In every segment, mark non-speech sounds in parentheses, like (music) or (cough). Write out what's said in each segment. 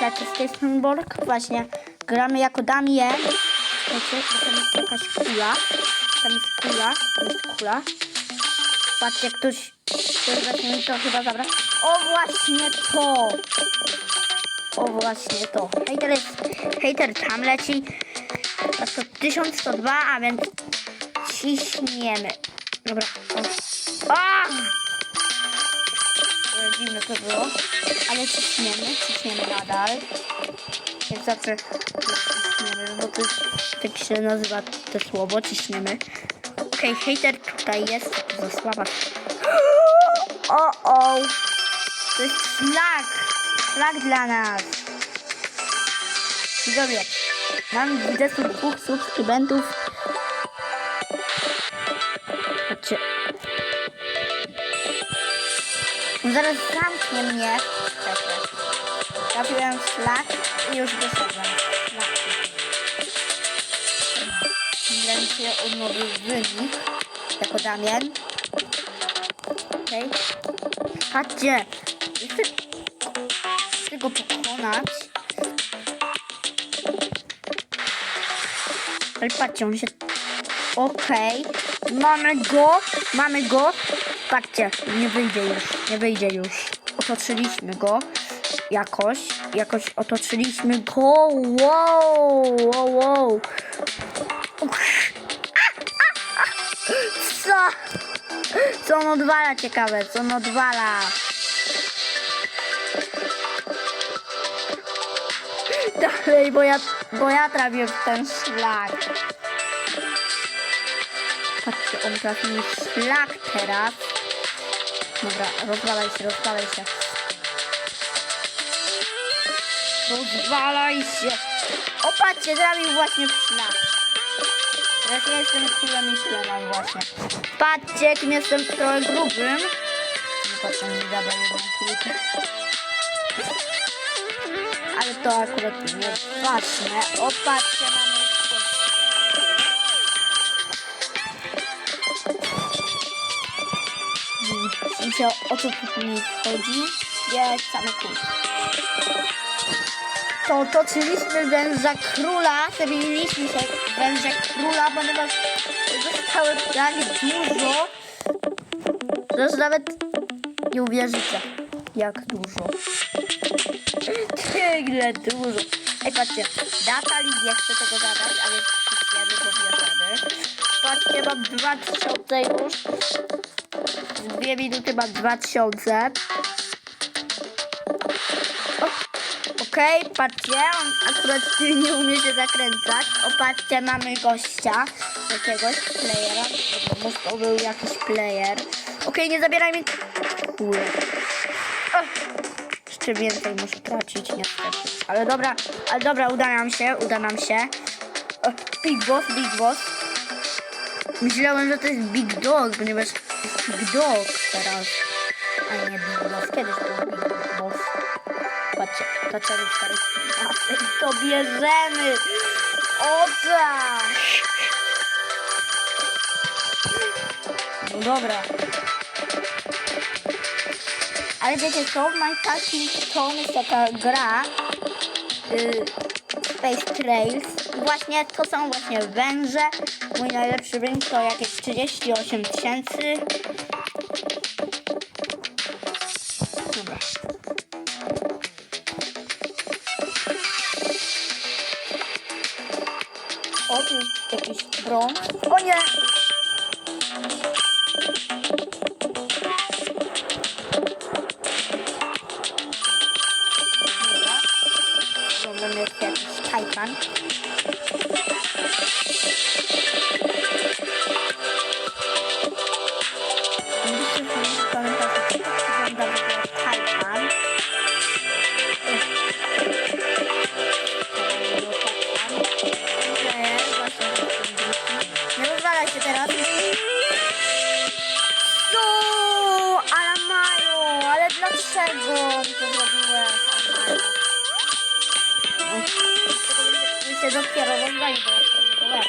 Jak z tej strony Bork. Właśnie, gramy jako Damien. Słuchajcie, tam jest jakaś kula. Tam jest kula, tam jest kula. Patrzcie, ktoś, właśnie mi to chyba zabrał. O, właśnie to! O, właśnie to. Hejter jest, hejter tam leci. A to 1102, a więc ciśniemy. Dobra. O. A! E, Dziwne to było. Ale ciśniemy, ciśniemy nadal. Jak zawsze ciśniemy, bo to tak się nazywa to słowo, ciśniemy. Okej, hejter tutaj jest, to za sława. (gasps) O, o! To jest flag! Flag dla nas! Widzowie, mam 22 subskrybentów. Zaraz zamknie mnie. Czekaj. Flag i już doszedłem. Wiem się od nowy wynik. Jako Damian. Okej. Patrzcie. Chcę, go pokonać. Ale patrzcie, on się... Okej. Mamy go. Mamy go. Patrzcie, nie wyjdzie już. Nie wyjdzie już. Otoczyliśmy go. Jakoś. Jakoś otoczyliśmy go. Wow. Wow, wow. (laughs) Co? Co on odwala ciekawe? Co on odwala? Dalej, bo ja, bo ja trafię w ten szlak. Patrzcie, on trafił szlak teraz. Dobra, rozwalaj się, rozwalaj się. Rozwalaj się. O, patrzcie, trafił właśnie szlak. Teraz ja jestem królem i szlemem właśnie. Patrzcie, jakim jestem trochę grubym. Nie patrzę, mi zada jedną kulkę. Ale to akurat nie ważne. O, patrzcie, mamy... Widzicie, o co tu mi chodzi? Jest same kulki. To otoczyliśmy węża króla, zamieniliśmy się w węża króla, ponieważ zostało tak dużo, że nawet nie uwierzycie, jak dużo. Tyle dużo. Ej, patrzcie, data nie chce tego zadać, ale wszystkiego go bierzemy. Patrzcie, mam 2000 już. W dwie minuty mam 2000. Okej, patrzcie, on akurat (laughs) nie umie się zakręcać. O, patrzcie, mamy gościa, jakiegoś playera. Może to był jakiś player. Okej, nie zabieraj mi... Kurde. Jeszcze więcej muszę tracić, niestety. Ale dobra, ale dobra, uda nam się, uda nam się. O, big Boss, Big Boss. Myślałem, że to jest Big Dog, ponieważ Big Dog teraz. A nie Big Boss, kiedyś był Big Boss. Patrzcie, to czary stary. I to bierzemy. O tak. No dobra. Ale wiecie co, w Minecrafcie to jest taka gra y, Space Trails. Właśnie to są właśnie węże. Mój najlepszy ring to jakieś 38 tysięcy. Dobra. O, tu jest jakiś brąz. O nie! Dopiero do łeb.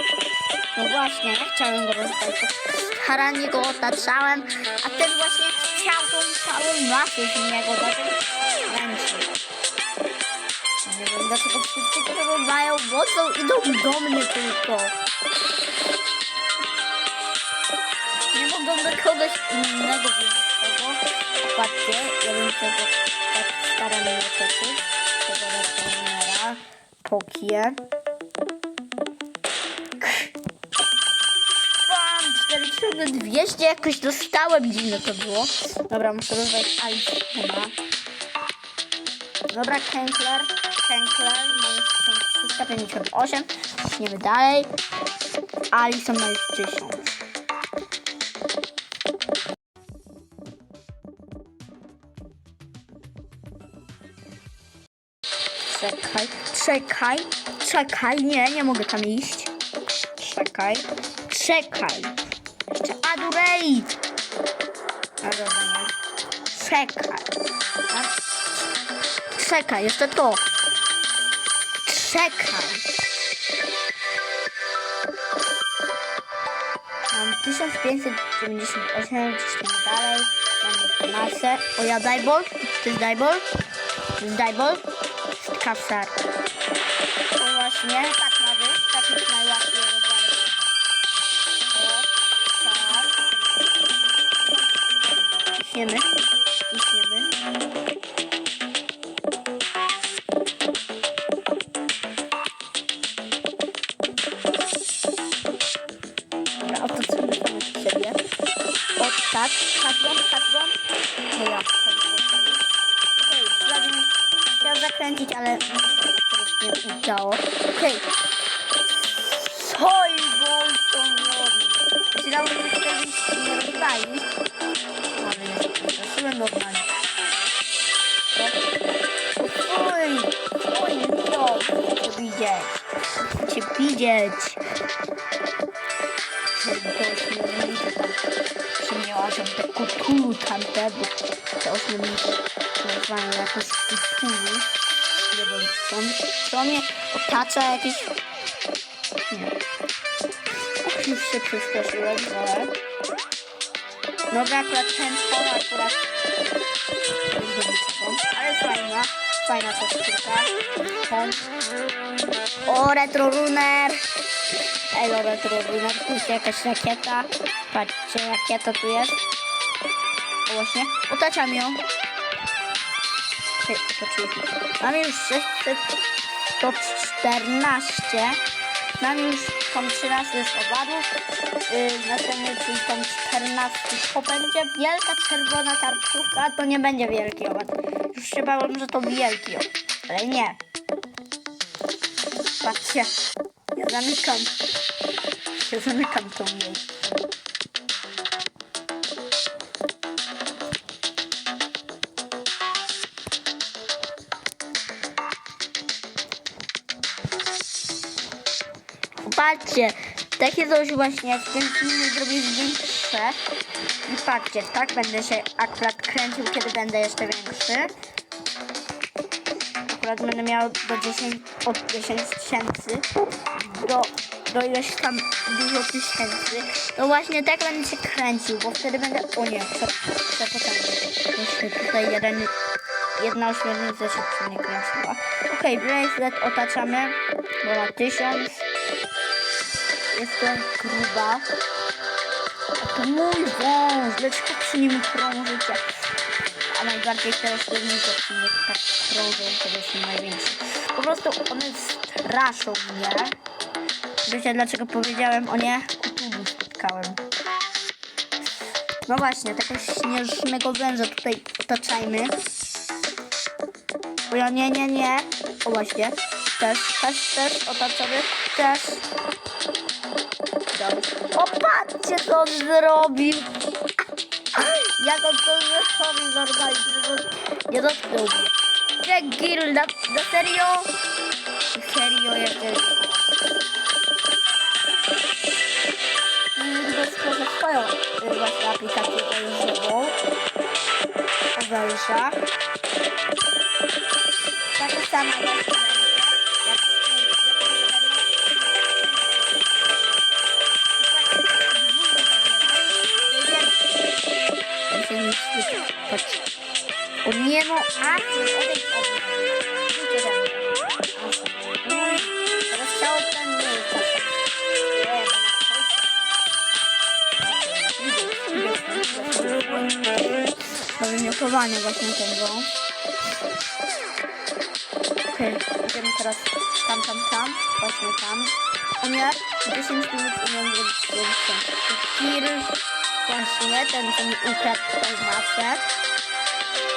No właśnie, ja chciałem go rozwalić. Starannie go otaczałem, a ten właśnie chciał tą całą masę z niego dać. Ręcznie. Dlaczego wszyscy, którzy mają mocą, idą do mnie tylko? Nie mogą do kogoś innego większego. Patrzcie, ja bym tego tak staram nie leczyć. Tego. Pokie. 4200 jakoś dostałem. Dziwne to było. Dobra, muszę rozwijać Alice chyba. Dobra. Kenkler. Moje są 358. Idziemy dalej. Alison ma już 1000. Czekaj, czekaj, czekaj, nie, nie mogę tam iść. Czekaj, czekaj. Jeszcze Adurate. A dobra, nie. Czekaj. Czekaj, jeszcze to. Czekaj. Mam 1598, ciśniemy dalej. Mamy masę. O ja dajbol? To jest dajbol? To jest dajbol? Kapsar. O właśnie. Tak Ciśniemy. Ciśniemy. Dobra, oto co mamy w siebie. O tak, hasłem, hasłem. No ja. Okej, okay, chciał zakręcić, ale nie udało. Okej. Co i Bolson robi? Myślałem, że kiedyś nie rozwali. Widzieć. Się te kutulu tamte, bo te 8 minut nazywają jakoś kutulu. Nie wiem, co, co mnie otacza jakieś... Nie. Och, już się przestraszyłem, ale... Dobra, akurat ten szkoła akurat... Ale fajna, fajna teksturka. Ten. O, retro runner! Ej, no retro runner, tu jest jakaś rakieta. Patrzcie, rakieta tu jest. O, właśnie, otaczam ją. Mamy już 600, 114. Mamy już tą 13 z owadów. Yy, następny, czyli tą 14 to będzie wielka czerwona tarczówka, to nie będzie wielki owad. Już się bałem, że to wielki owad, ale nie. Patrzcie, ja zamykam. Ja zamykam tą miejsce. Patrzcie, takie coś właśnie w tym filmie zrobię większe. I patrzcie, tak będę się akurat kręcił, kiedy będę jeszcze większy. Akurat będę miał do 10, od 10 tysięcy do, do ileś tam dużo tysięcy. No właśnie tak będę się kręcił, bo wtedy będę... O nie, potem? Jeszcze tutaj jeden, jedna ośmiornica się przy mnie kręciła. Okej, okay, bracelet otaczamy, bo ma 1000. Jestem gruba. A to mój wąż, dlaczego przy nim krążycie? A najbardziej teraz przy mnie tak krążą, to jest największy. Po prostu one straszą mnie. Wiecie dlaczego powiedziałem o nie? Kutubu spotkałem. No właśnie, takiego śnieżnego węża tutaj otaczajmy. O ja nie, nie, nie. O właśnie. Też, też, też otaczamy. Też. Dobrze. O patrzcie co on zrobił. Jak on to zrobił normalnie. że Nie dotknął mnie. Nie Gil, na, na serio? Serio jeszcze. I stworzę swoją y, właśnie aplikację wężową. O węża. Taka sama właśnie. ten Patrz. O nie no, a ty odejdź od mnie. Teraz chciało tam nie No wymiotowanie właśnie tego. Okej, okay, idziemy teraz tam, tam, tam, właśnie tam. A ja 10 minut i mam zrobić 100. Kiry właśnie, ten, co mi ukradł masę,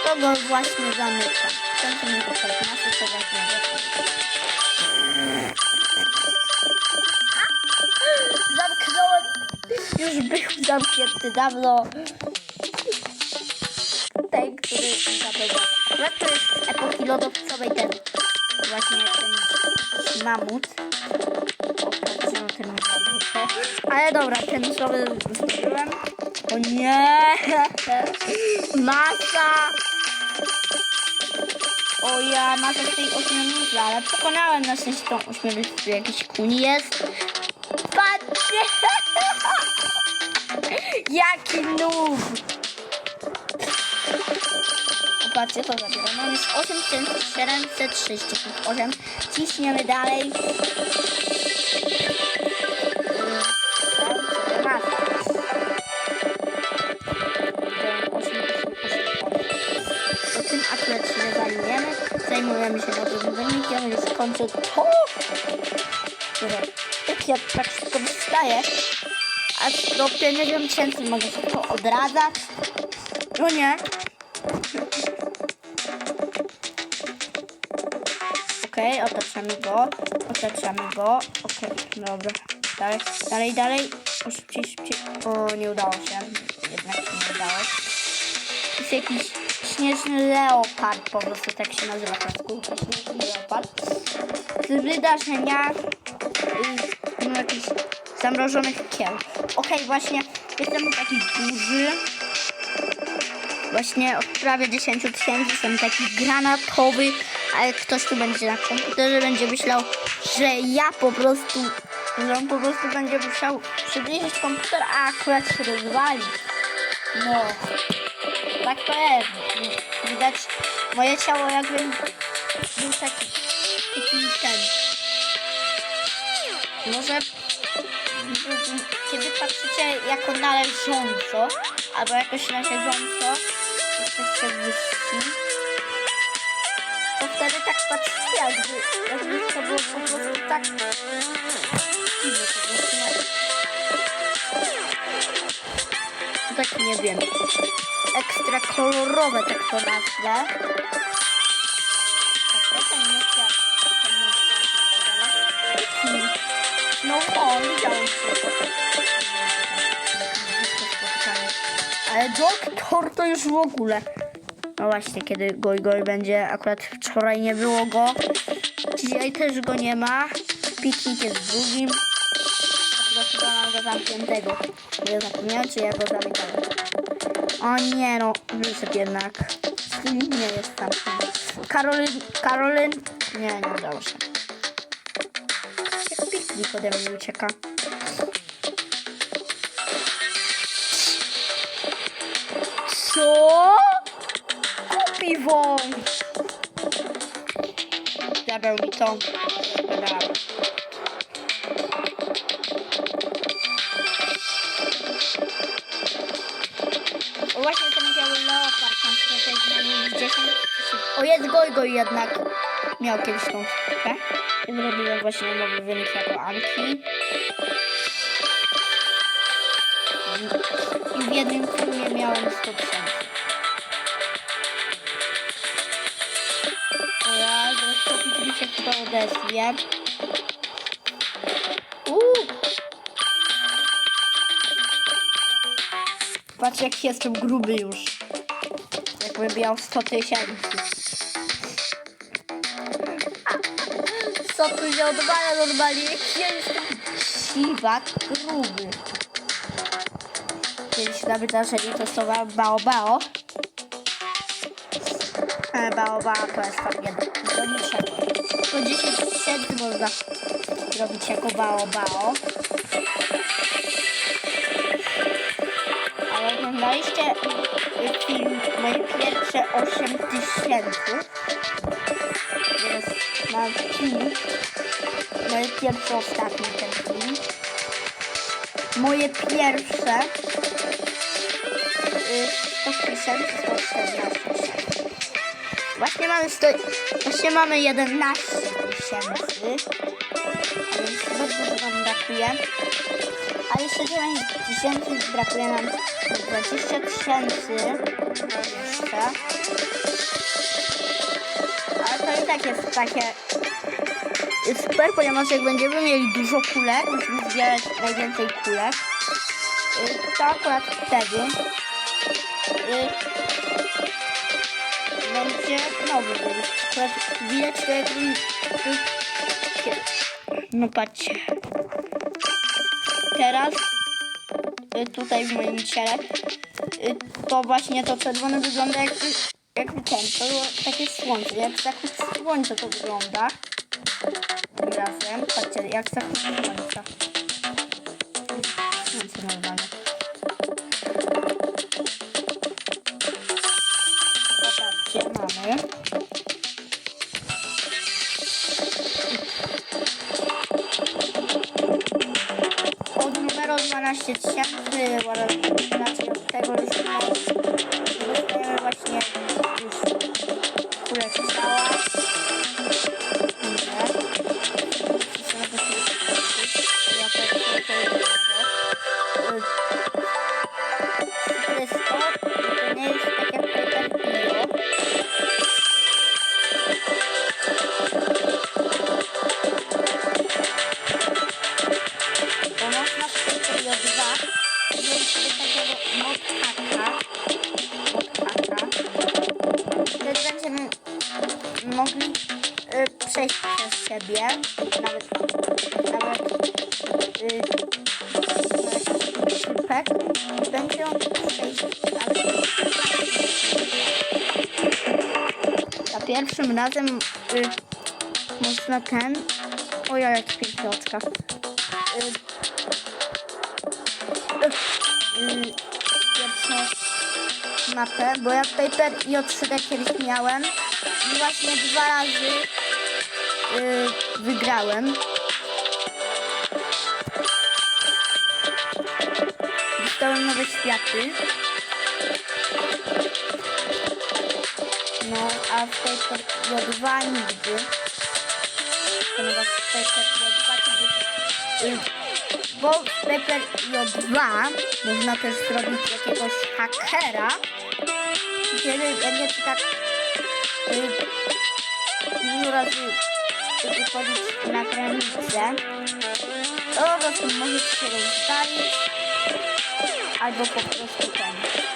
to go właśnie zamykam. Ten, co mi ukradł masę, to właśnie go Zamknąłem. Już był zamknięty dawno. Ten, który zabywa. Akurat to jest z epoki lodowcowej ten. Właśnie ten mamut. O, patrzcie na ten mamut. Ale dobra, ten sobie zdobyłem. O nie! (laughs) Masa! O ja, masa z tej ośmiornicy, ale pokonałem na szczęście tą ośmiornicę. Jakiś kuń jest. Patrzcie! (laughs) Jaki noob! Patrzcie, to zabieram. Mam już 8768. Ciśniemy dalej. Zajmujemy się nowym wynikiem. Już kończę to. Dobra. Jak ja tak szybko wystaję. A stopie nie wiem tysięcy mogę się to odradzać. No nie. Okej, otaczamy go. Otaczamy go. Okej, dobra. Dalej, dalej, dalej. O, szybciej, szybciej. O, nie udało się. Jednak się nie udało. Jest jakiś śnieżny leopard, po prostu tak się nazywa kreskówka, śnieżny leopard. Z wydarzenia y, no, jakichś zamrożonych kieł. Okej, właśnie jestem taki duży. Właśnie od prawie 10 tysięcy jestem taki granatowy, ale ktoś tu będzie na komputerze, będzie myślał, że ja po prostu, że on po prostu będzie musiał przybliżyć komputer, a akurat się rozwali. No, tak jest. Widać moje ciało jakby był taki, taki ten. Może kiedy patrzycie jako należąco, albo jakoś na siedząco, jesteście wyżsi, to wtedy tak patrzycie, jakby, jakby to było po prostu tak Tak nie wiem. Ekstra kolorowe, tak to nazwę. No o, widziałem się. Ale doktor to już w ogóle. No właśnie, kiedy Goj Goj będzie, akurat wczoraj nie było go. Dzisiaj też go nie ma. Piknik jest drugim. Chyba mam go zamkniętego. Ja zapomniałem, czy ja go zamykałem. O nie no, wyszedł jednak. Nie jest tam. Karolyn, Karolyn. Nie, nie udało się. Jak piknik ode mnie ucieka. Co? Kupi wąż. Zabrał mi to. Dobra. O jest Gojgo jednak. Miał kiedyś tą sztukę. I zrobiłem właśnie nowy wynik jako Anki. I w jednym filmie miałem 100 tysięcy. Ja, mi się chyba odezwie. Patrz jak jestem gruby już. Miał 100 tysięcy. Co tu się odwala normalnie? Jak ja jestem siwak gruby. Kiedyś na wydarzeniu testowałem Bao Bao. Ale Bao Bao to jest tam jedno. Do niczego. Po 10 tysięcy można zrobić jako Bao Bao. Ale oglądaliście film moje pierwsze 8 tysięcy. Teraz mam film. Moje pierwsze, ostatnie ten film. Moje pierwsze 100 tysięcy, 114 tysięcy. Właśnie mamy, 100, właśnie mamy 11 tysięcy. Więc bardzo dużo nam brakuje. A jeszcze 9 tysięcy brakuje nam 20 tysięcy. Jeszcze. Ale to i tak jest takie super, ponieważ jak będziemy mieli dużo kulek, musimy zbierać najwięcej kulek. To akurat wtedy y, będzie nowy. Akurat widać to jakby... y, No patrzcie. Teraz y, tutaj w moim ciele y, to właśnie to czerwone wygląda jakby, jakby ten, to było takie słońce, jak zachód słońca to wygląda. Razem, patrzcie, jak zachód słońca. Słońce normalne. 12 tysięcy, ale razem y, można ten. Oj, jak pięknoczka. Y, y, pierwszą mapę, bo ja Paper i od kiedyś miałem i właśnie dwa razy y, wygrałem. Dostałem nowe światy. A w Paper J2 nigdy. Ponieważ w Paper J2 kiedy... Y, bo w Paper J2 można też zrobić jakiegoś hakera, kiedy będzie ci tak y, dużo razy wychodzić na granicę, to po prostu możesz się rozwalić albo po prostu ten.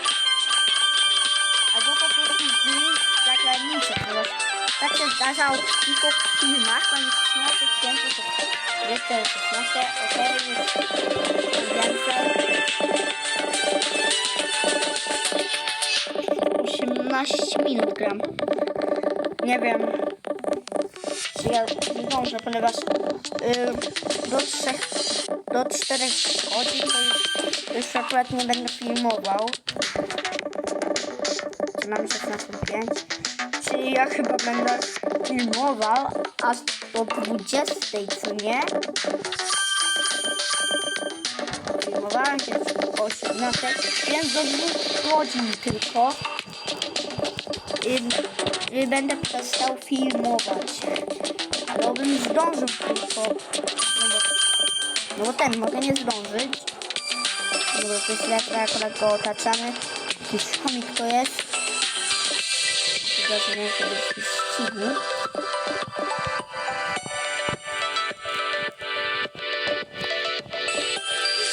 Tak się zdarza tylko w filmach, tam jest 13 tysięcy, to jeszcze 16, okej, już więcej. 18 minut gram. Nie wiem, czy ja zdążę, ponieważ y, do 3, do 4 godzin to już, już akurat nie będę filmował. Czy mamy 16.05? Ja chyba będę filmował aż do 20, co nie? Filmowałem się o 18, więc do 2 godzin tylko. I, i będę przestał filmować. Ale bym zdążył tylko. No bo, no bo ten mogę nie zdążyć. No bo to jest akurat go otaczamy. Jakiś chomik to jest. Zaczynają się jakiś ścigu.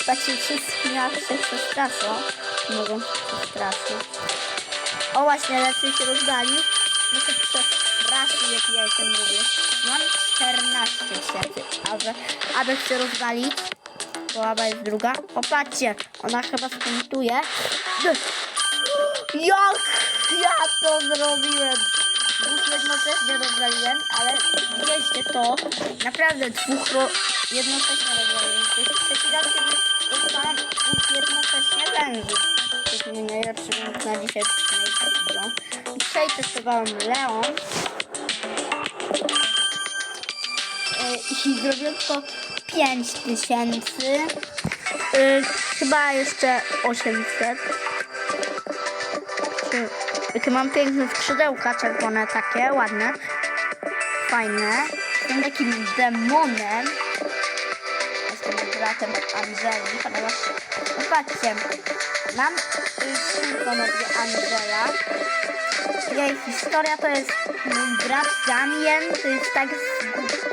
Patrzcie, wszyscy nas się przestraszą. Mogą przestraszyć. O właśnie, lepiej się rozgali. No to przestraszył, jak ja jestem lubię. Mam 14 tysięcy, aby, aby się rozwalić. To aba jest druga. Popatrzcie, ona chyba skontuje. Jak ja to zrobiłem? Dwóch jednocześnie rozwaliłem, ale widzieliście to. Naprawdę dwóch ro... jednocześnie rozwaliłem. To jest trzeci raz, kiedy dostałem dwóch jednocześnie węży. To jest mój najlepszy węż na dzisiaj w video. Dzisiaj testowałem Leon. Yy, I zrobiłem tylko 5 tysięcy. Yy, chyba jeszcze 800. Jakie mam piękne skrzydełka, czerwone takie, ładne. Fajne. Jestem takim demonem. Jestem bratem Angeli, ponieważ... Patrzcie, mam na nazwie Angela. Jej historia to jest mój brat Damien, to jest tak,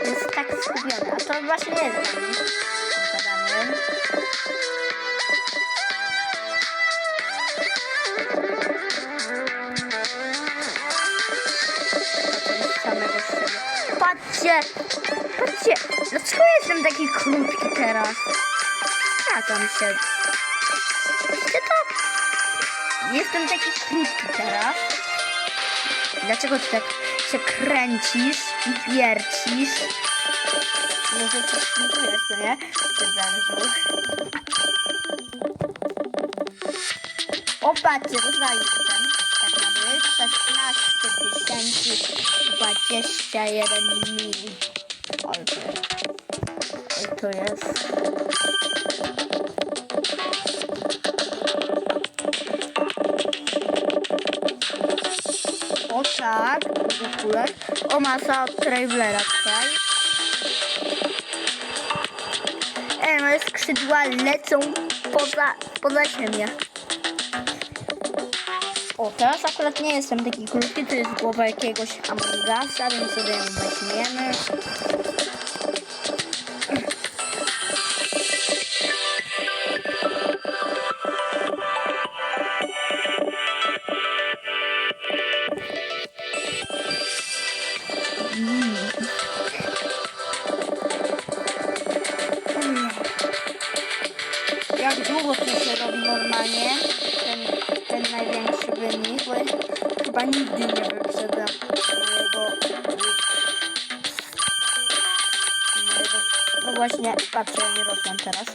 jest tak zgubiony, a to właśnie jest Damien. Patrzcie! Patrzcie! Dlaczego jestem taki krótki teraz? Zgadzam się. Widzicie to? Jestem taki krótki teraz. Dlaczego ty tak się kręcisz i wiercisz? Może coś spróbujesz, co nie? Ty zamrzuch. O, patrzcie, rozwalił się ten. Tak ma być. 16 021 mil. Ale to jest. O tak, w ogóle. O masa od Travelera tutaj. E, moje skrzydła lecą poza, poza ziemię. Teraz akurat nie jestem taki krótki, to jest głowa jakiegoś Amongasa, więc sobie ją weźmiemy. Mm. Jak długo to się robi normalnie, ten, ten największy wynik, bo ja chyba nigdy nie wyprzedzam mojego, no właśnie, patrzę, nie rosłem teraz,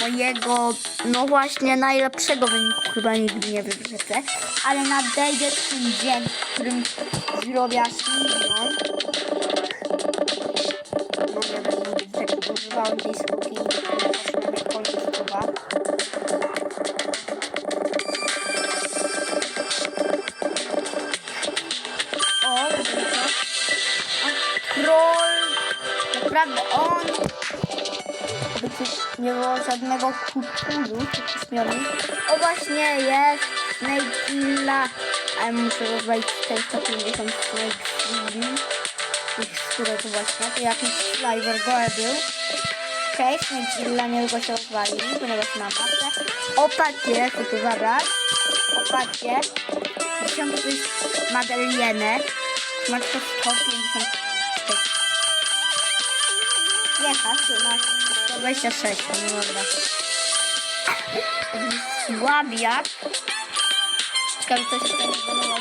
mojego, no właśnie, najlepszego wyniku chyba nigdy nie wyprzedzę, ale nadejdzie ten dzień, w którym zrobię milion, no nie mówić, jak używałem tej było żadnego kukuju czy zmiany. O właśnie jest Snakeilla, ale muszę rozwalić 450 Snakeilli. Tych skórek właśnie, to jakiś Sliver Goe był. Okej, okay, Snakeilla niedługo się rozwali, ponieważ mam mapę. Opatrzcie, tak co tu zabrać. Opatrzcie. Tak 10 madelienek. Masz to 150 Jechać, masz 26, no dobra. Głabia. Ciekawe, co się tam wyglądało.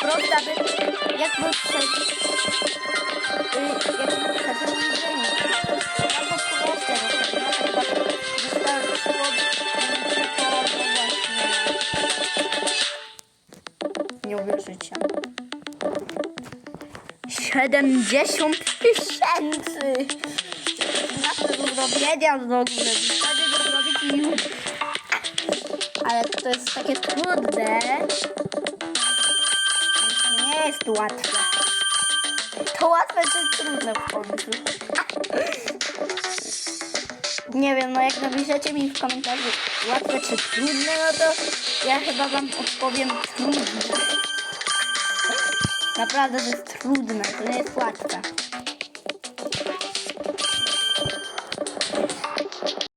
Prosta, by... Jak był przeciw? Y, jak był przeciw? Nie lubię życia. 70 tysięcy! Go wiedział w ogóle, wtedy go zrobić już. Ale to jest takie trudne. Nie jest łatwe. To łatwe czy trudne w końcu? Nie wiem, no jak napiszecie mi w komentarzu łatwe czy trudne, no to ja chyba wam odpowiem trudne. Naprawdę to jest trudne, to nie jest łatwe.